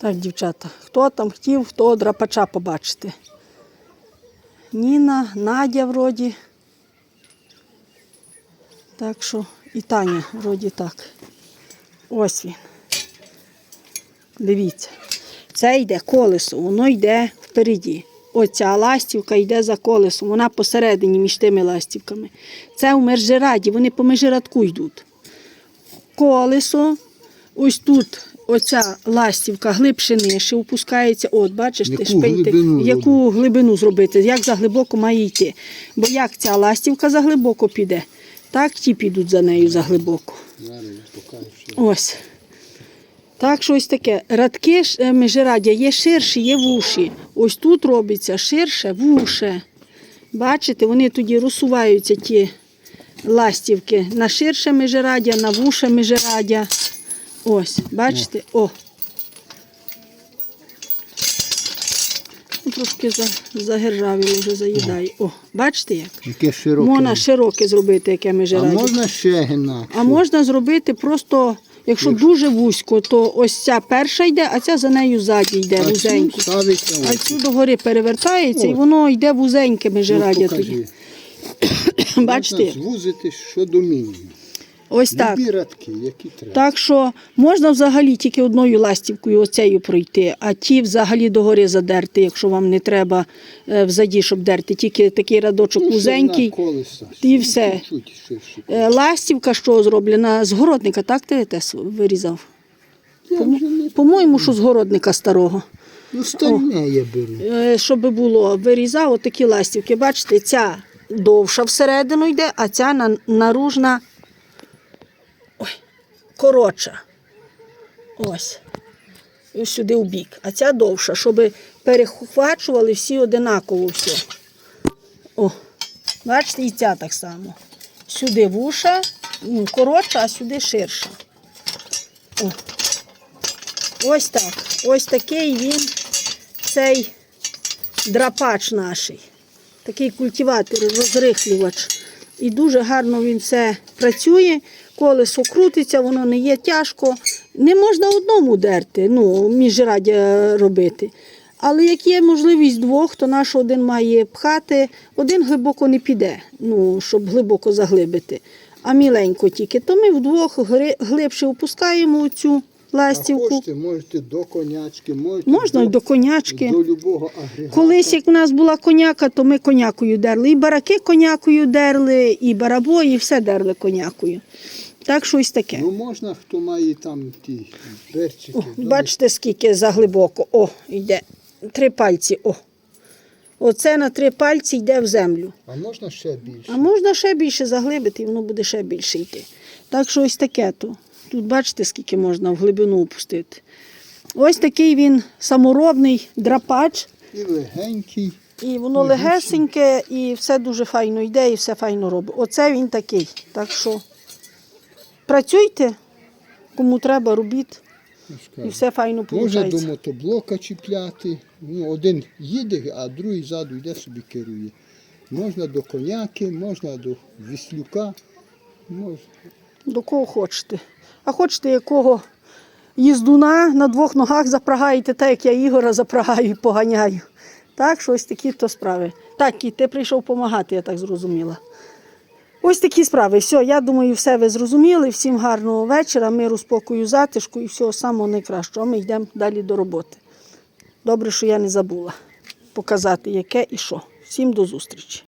Так, дівчата, хто там хотів, того драпача побачити. Ніна, Надя вроді. Так що і Таня вроді так. Ось він. Дивіться. Це йде колесо, воно йде впереді. Оця ластівка йде за колесом, вона посередині між тими ластівками. Це у межираді, вони по межирадку йдуть. Колесо, ось тут оця ластівка глибше нижче опускається. От, бачиш, ти Яку глибину яку глибину зробити, як заглибоко має йти. Бо як ця ластівка заглибоко піде, так ті підуть за нею заглибоко. Ось. Так, що ось таке. Радки е, є ширші, є вуші. Ось тут робиться ширше, вуше. Бачите, вони тоді розсуваються ті ластівки на ширше межираддя, на вуше межираддя. Ось, бачите? О. Ну, Трошки за, загержавіло вже заїдає. О, бачите як? Яке широке. Можна широке зробити, яке а можна ще гна. А можна зробити просто, якщо дуже вузько, то ось ця перша йде, а ця за нею ззаді йде вузенько. А цю догори перевертається і воно йде вузеньке Ну, межираддя покажи. тоді. Можна звузити що до мінімуму. Ось так. Любі радки, які треба. Так що можна взагалі тільки одною ластівкою оцею пройти, а ті взагалі догори задерти, якщо вам не треба е, взаді, щоб дерти. Тільки такий радочок Ну, вузенький. колеса. і все. Чуть ширше. Е, Ластівка, що зроблена з городника, так ти тес вирізав? По-моєму, що з городника старого. Ну, стальне я беру. Е, щоб було, вирізав отакі ластівки. Бачите, ця довша всередину йде, а ця наружна коротша. Ось. І сюди в бік. А ця довша, щоб перехвачували всі одинаково все. О, бачите, і ця так само. Сюди вуша, ну, коротша, а сюди ширша. О. Ось так. Ось такий він, цей драпач наш. Такий культиватор, розрихлювач. І дуже гарно він все працює. Колесо крутиться, воно не є тяжко. Не можна одному дерти, ну, міжрадя робити. Але як є можливість двох, то наш один має пхати, один глибоко не піде, ну, щоб глибоко заглибити. А міленько тільки. То ми вдвох глибше опускаємо цю А хочете, можете до конячки, можете Можна й до конячки. до любого агрегату. Колись, як у нас була коняка, то ми конякою дерли. І бараки конякою дерли, і барабої, все дерли конякою. Так що ось таке. Ну можна, хто має там ті перчики. О, бачите, скільки заглибоко. О, йде. Три пальці. О. Оце на три пальці йде в землю. А можна ще більше. А можна ще більше заглибити, і воно буде ще більше йти. Так що ось таке то. Тут бачите, скільки можна в глибину опустити. Ось такий він саморобний драпач. І легенький. І воно І легесеньке, і все дуже файно йде, і все файно робить. Оце він такий. Так що працюйте, кому треба, робіть, ну, і все файно Можна до мотоблока чіпляти. Ну, один їде, а другий ззаду йде собі керує. Можна до коняки, можна до віслюка. Можна. До кого хочете. А хочете якого їздуна на двох ногах запрагаєте, так як я Ігора запрагаю і поганяю. Так, що ось такі то справи. Так, і ти прийшов допомагати, я так зрозуміла. Ось такі справи. Все, я думаю, все ви зрозуміли. Всім гарного вечора, миру, спокою, затишку і всього самого найкращого. А ми йдемо далі до роботи. Добре, що я не забула показати, яке і що. Всім до зустрічі.